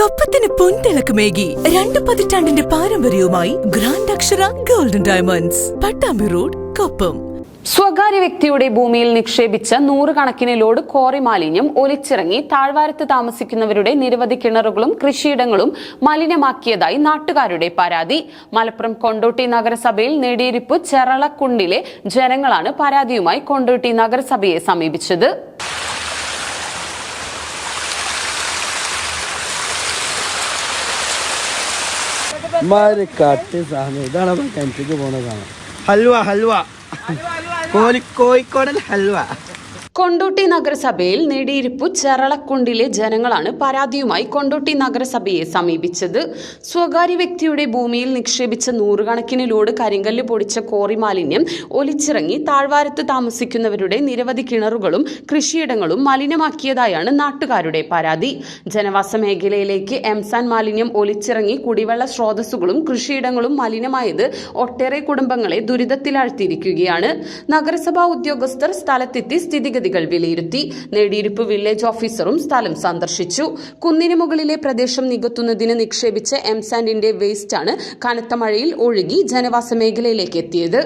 കപ്പത്തിന് പൊൻതിളക്കമേകി രണ്ട് പതിറ്റാണ്ടിന്റെ പാരമ്പര്യവുമായി grand Akshara golden diamonds Pattambi road Koppam. സ്വകാര്യ വ്യക്തിയുടെ ഭൂമിയിൽ നിക്ഷേപിച്ച നൂറുകണക്കിന് ലോഡ് കോറി മാലിന്യം ഒലിച്ചിറങ്ങി താഴ്വാരത്ത് താമസിക്കുന്നവരുടെ നിരവധി കിണറുകളും കൃഷിയിടങ്ങളും മലിനമാക്കിയതായി നാട്ടുകാരുടെ പരാതി. മലപ്പുറം കൊണ്ടോട്ടി നഗരസഭയിൽ നെടിയിരിപ്പ് ചെറളക്കുണ്ടിലെ ജനങ്ങളാണ് പരാതിയുമായി കൊണ്ടോട്ടി നഗരസഭയെ സമീപിച്ചത്. ഇമ്മാതിരി കട്ടി സാധനം. ഇതാണ് നമ്മൾ കിണറ്റിക്ക് പോണ സാധനം. ഹൽവ ഹൽവ. കോഴിക്കോടൻ ഹൽവ. കൊണ്ടോട്ടി നഗരസഭയിൽ നെടിയിരിപ്പു ചെറളക്കുണ്ടിലെ ജനങ്ങളാണ് പരാതിയുമായി കൊണ്ടോട്ടി നഗരസഭയെ സമീപിച്ചത്. സ്വകാര്യ വ്യക്തിയുടെ ഭൂമിയിൽ നിക്ഷേപിച്ച നൂറുകണക്കിന് ലോഡ് കരിങ്കല്ല് പൊടിച്ച കോറി മാലിന്യം ഒലിച്ചിറങ്ങി താഴ്വാരത്ത് താമസിക്കുന്നവരുടെ നിരവധി കിണറുകളും കൃഷിയിടങ്ങളും മലിനമാക്കിയതായാണ് നാട്ടുകാരുടെ പരാതി. ജനവാസ മേഖലയിലേക്ക് എംസാൻ മാലിന്യം ഒലിച്ചിറങ്ങി കുടിവെള്ള സ്രോതസ്സുകളും കൃഷിയിടങ്ങളും മലിനമായത് ഒട്ടേറെ കുടുംബങ്ങളെ ദുരിതത്തിലാഴ്ത്തിയിരിക്കുകയാണ്. നഗരസഭാ ഉദ്യോഗസ്ഥർ സ്ഥലത്തെത്തി സ്ഥിതിഗതികൾ വിലയിരുത്തി. നെടിയിരുപ്പ് വില്ലേജ് ഓഫീസറും സ്ഥലം സന്ദർശിച്ചു. കുന്നിന് മുകളിലെ പ്രദേശം നികത്തുന്നതിന് നിക്ഷേപിച്ച എംസാൻഡിന്റെ വേസ്റ്റാണ് കനത്ത മഴയിൽ ഒഴുകി ജനവാസ മേഖലയിലേക്ക് എത്തിയത്.